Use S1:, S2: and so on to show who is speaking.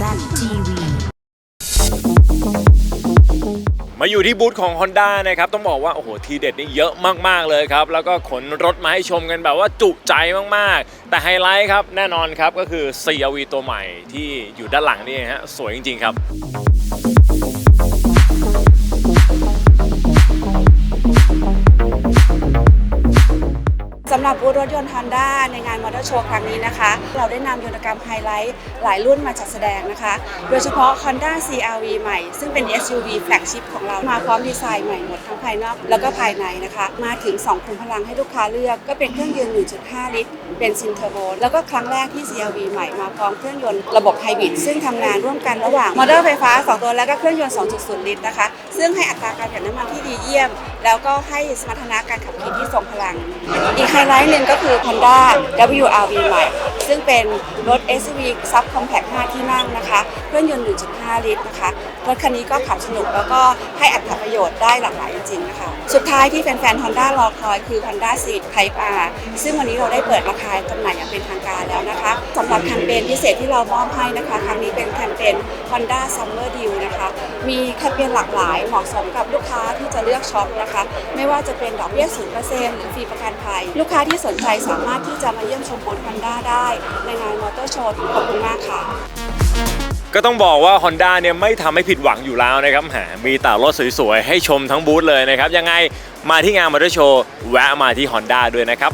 S1: ZTV
S2: มาอยู่ที่บูธของ Honda นะครับ ต้องบอกว่า โอ้โห ทีเด็ดนี่เยอะมาก ๆ เลยครับ แล้วก็ขนรถมาให้ชมกันแบบว่าจุใจมาก ๆ แต่ไฮไลท์ครับ แน่นอนครับ ก็คือ CRV ตัวใหม่ที่อยู่ด้านหลังนี่ฮะ สวยจริง ๆ ครับ
S3: หรับบูธรถยนต์ Honda ในงานมอเตอร์โชว์ครั้งนี้นะคะ เราได้นำยนตกรรมไฮไลท์หลายรุ่นมาจัดแสดงนะคะ โดยเฉพาะ Honda CRV ใหม่ ซึ่งเป็น SUV แฟลกชิพของเรามาพร้อมดีไซน์ใหม่หมดทั้งภายนอกแล้วก็ภายในนะคะ มาถึง2ขุมพลังให้ลูกค้าเลือกก็เป็นเครื่องยนต์ 1.5 ลิตรเป็นซินเทอร์โบแล้วก็ครั้งแรกที่ CRV ใหม่มาพร้อมเครื่องยนต์ระบบไฮบริดซึ่งทำงานร่วมกันระหว่างมอเตอร์ไฟฟ้า 2 ตัวแล้วก็เครื่องยนต์ 2.0 ลิตรนะคะ ซึ่งให้อัตราการประหยัดน้ำมันที่ดีเยี่ยม แล้วก็ให้สมรรถนะการขับขี่ที่ทรงพลังอีกไฮไลท์หนึ่งก็คือ Panda WRV ใหม่ ซึ่งเป็นรถ SUV Sub Compact 5 ที่นั่งนะคะเครื่องยนต์ 1.5 ลิตรนะคะรถคันนี้ก็ขับสนุกแล้วก็ให้อัตราประโยชน์ได้หลากหลายจริงๆนะคะสุดท้ายที่แฟนๆ Honda รอคอยคือ Honda Civic Type R ซึ่งวันนี้เราได้เปิดราคาจำหน่ายอย่างเป็นทางการแล้วนะคะสำหรับแคมเปญพิเศษที่เรามอบให้นะคะครั้งนี้เป็นแคมเปญ Honda Summer Deal นะคะมีแคมเปญหลากหลายเหมาะสมกับลูกค้าที่จะเลือกช็อปนะคะ ไม่ว่าจะเป็นดอกเบี้ย0%หรือฟรีประกันภัย ลูกค้าที่สนใจสามารถที่จะมาเยี่ยมชมบูธ Honda ได้ในงานมอเตอร์โชว์ขอบคุณมากค่ะ
S2: ก็ต้องบอกว่า Honda เนี่ยไม่ทำให้ผิดหวังอยู่แล้วนะครับหามีแต่รถสวยๆ ให้ชมทั้งบูธเลยนะครับ ยังไงมาที่งานมอเตอร์โชว์แวะมาที่ Honda ด้วยนะครับ